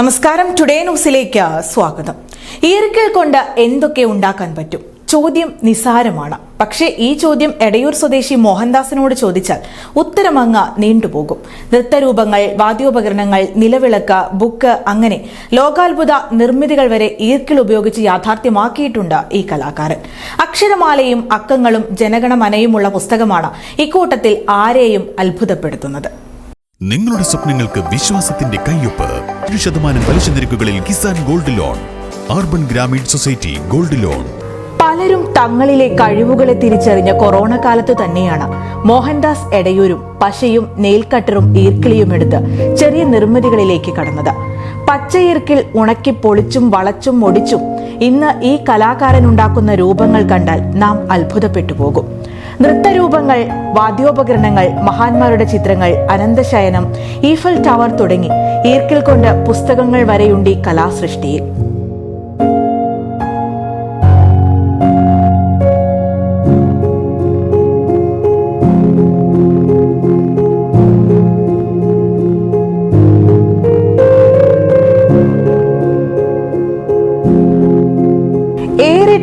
നമസ്കാരം. ടുഡേ ന്യൂസിലേക്ക് സ്വാഗതം. ഈർക്കൽ കൊണ്ട് എന്തൊക്കെ ഉണ്ടാക്കാൻ പറ്റും? ചോദ്യം നിസാരമാണ്. പക്ഷേ ഈ ചോദ്യം എടയൂർ സ്വദേശി മോഹൻദാസിനോട് ചോദിച്ചാൽ ഉത്തരമങ്ങ് നീണ്ടുപോകും. നൃത്തരൂപങ്ങൾ വാദ്യോപകരണങ്ങൾ നിലവിളക്ക് ബുക്ക് അങ്ങനെ ലോകാത്ഭുത നിർമ്മിതികൾ വരെ ഈർക്കിൽ ഉപയോഗിച്ച് യാഥാർത്ഥ്യമാക്കിയിട്ടുണ്ട് ഈ കലാകാരൻ. അക്ഷരമാലയും അക്കങ്ങളും ജനഗണമനയുമുള്ള പുസ്തകമാണ് ഇക്കൂട്ടത്തിൽ ആരെയും അത്ഭുതപ്പെടുത്തുന്നത്. നിങ്ങളുടെ സ്വപ്നങ്ങൾക്ക് വിശ്വാസത്തിന്റെ കയ്യൊപ്പ് ഏഴ് ശതമാനം പലിശ നിരക്കുകളിൽ Kisan gold loan urban Grameen society gold loan. പലരും തങ്ങളിലെ കഴിവുകളെ തിരിച്ചറിഞ്ഞ കൊറോണ കാലത്ത് തന്നെയാണ് മോഹൻദാസ് എടയൂരും പശയും നെയിൽക്കട്ടറും ഈർക്കിളിയും എടുത്ത് ചെറിയ നിർമ്മിതികളിലേക്ക് കടന്നത്. പച്ചയിർക്കിൽ ഉണക്കി പൊളിച്ചും വളച്ചും ഒടിച്ചും ഇന്ന് ഈ കലാകാരൻ ഉണ്ടാക്കുന്ന രൂപങ്ങൾ കണ്ടാൽ നാം അത്ഭുതപ്പെട്ടു പോകും. നൃത്തരൂപങ്ങൾ വാദ്യോപകരണങ്ങൾ മഹാന്മാരുടെ ചിത്രങ്ങൾ അനന്തശയനം ഈഫൽ ടവർ തുടങ്ങി ഈർക്കിൽ കൊണ്ട് പുസ്തകങ്ങൾ വരെയുണ്ട് കലാസൃഷ്ടിയിൽ.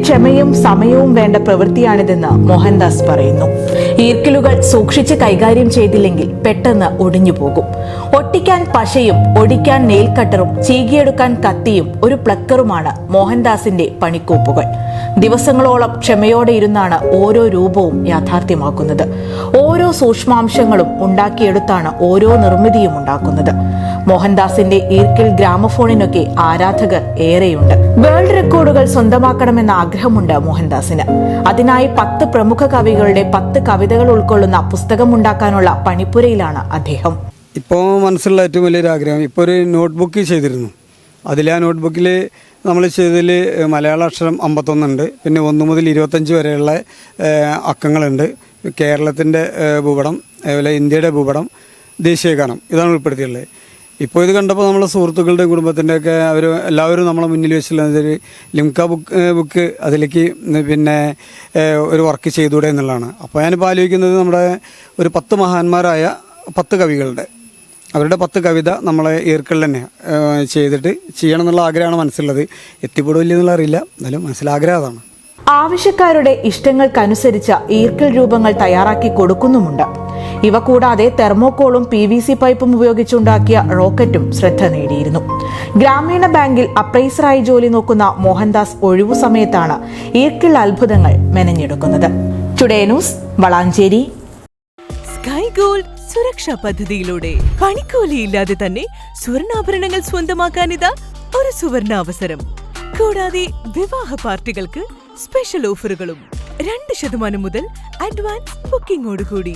ക്ഷമയും സമയവും വേണ്ട പ്രവൃത്തിയാണിതെന്ന് മോഹൻദാസ് പറയുന്നു. ഈർക്കിലുകൾ സൂക്ഷിച്ച് കൈകാര്യം ചെയ്തില്ലെങ്കിൽ പെട്ടെന്ന് ഒടിഞ്ഞു പോകും. ഒട്ടിക്കാൻ പശയും ഒടിക്കാൻ നെയിൽ കട്ടറും ചീകിയെടുക്കാൻ കത്തിയും ഒരു പ്ലക്കറുമാണ് മോഹൻദാസിന്റെ പണിക്കൂപ്പുകൾ. ദിവസങ്ങളോളം ക്ഷമയോടെ ഇരുന്നാണ് ഓരോ രൂപവും യാഥാർത്ഥ്യമാക്കുന്നത്. ഓരോ സൂക്ഷ്മാംശങ്ങളും ഉണ്ടാക്കിയെടുത്താണ് ഓരോ നിർമ്മിതിയും ഉണ്ടാക്കുന്നത്. മോഹൻദാസിന്റെ ഈർക്കിൽ ഗ്രാമഫോണിനൊക്കെ ആരാധകർ ഏറെയുണ്ട്. വേൾഡ് റെക്കോർഡുകൾ സ്വന്തമാക്കണമെന്ന ആഗ്രഹമുണ്ട് മോഹൻദാസിന്. അതിനായി പത്ത് പ്രമുഖ കവികളുടെ പത്ത് കവിതകൾ ഉൾക്കൊള്ളുന്ന പുസ്തകം ഉണ്ടാക്കാനുള്ള പണിപ്പുരയിലാണ് അദ്ദേഹം. ഇപ്പോൾ മനസ്സിലുള്ള ഏറ്റവും വലിയൊരു ആഗ്രഹം ഇപ്പോൾ ഒരു നോട്ട്ബുക്ക് ചെയ്തിരുന്നു. അതിൽ ആ നോട്ട്ബുക്കിൽ നമ്മൾ ചെയ്തതിൽ മലയാള അക്ഷരം അമ്പത്തൊന്നുണ്ട് പിന്നെ ഒന്ന് മുതൽ ഇരുപത്തഞ്ച് വരെയുള്ള അക്കങ്ങളുണ്ട്. കേരളത്തിന്റെ ഭൂപടം അതുപോലെ ഇന്ത്യയുടെ ഭൂപടം ദേശീയ ഗാനം ഇതാണ് ഉൾപ്പെടുത്തിയുള്ളത്. ഇപ്പോൾ ഇത് കണ്ടപ്പോൾ നമ്മളെ സുഹൃത്തുക്കളുടെയും കുടുംബത്തിന്റെയൊക്കെ അവർ എല്ലാവരും നമ്മളെ മുന്നിൽ വെച്ചിട്ടുള്ള ഒരു ലിംക ബുക്ക് ബുക്ക് അതിലേക്ക് പിന്നെ ഒരു വർക്ക് ചെയ്തുകൂടെ എന്നുള്ളതാണ്. അപ്പോൾ ഞാനിപ്പോൾ ആലോചിക്കുന്നത് നമ്മുടെ ഒരു പത്ത് മഹാന്മാരായ പത്ത് കവികളുടെ അവരുടെ പത്ത് കവിത നമ്മളെ ഈർക്കളിൽ തന്നെ ചെയ്തിട്ട് ചെയ്യണം എന്നുള്ള ആഗ്രഹമാണ് മനസ്സിലുള്ളത്. എത്തിപ്പെടുമില്ല എന്നുള്ള അറിയില്ല എന്നാലും മനസ്സിലാഗ്രഹം അതാണ്. ആവശ്യക്കാരുടെ ഇഷ്ടങ്ങൾക്കനുസരിച്ച് ഈർക്കൽ രൂപങ്ങൾ തയ്യാറാക്കി കൊടുക്കുന്നുമുണ്ട്. ഇവ കൂടാതെ തെർമോക്കോളും പി വി സി പൈപ്പും ഉപയോഗിച്ചുണ്ടാക്കിയ റോക്കറ്റും ശ്രദ്ധ നേടിയിരുന്നു. ഗ്രാമീണ ബാങ്കിൽ അപ്രൈസറായി ജോലി നോക്കുന്ന മോഹൻദാസ് ഒഴിവു സമയത്താണ് ഈർക്കിൾ അത്ഭുതങ്ങൾ മെനഞ്ഞെടുക്കുന്നത്. Today news Valanchery. ഗോൾഡ് സുരക്ഷാ പദ്ധതിയിലൂടെ പണിക്കൂലിയില്ലാതെ തന്നെ സ്വർണാഭരണങ്ങൾ സ്വന്തമാക്കാനിതാ ഒരു സുവർണ അവസരം കൂടാതെ വിവാഹ പാർട്ടികൾക്ക് സ്പെഷ്യൽ ഓഫറുകളും രണ്ട് ശതമാനം മുതൽ അഡ്വാൻസ് ബുക്കിംഗോടുകൂടി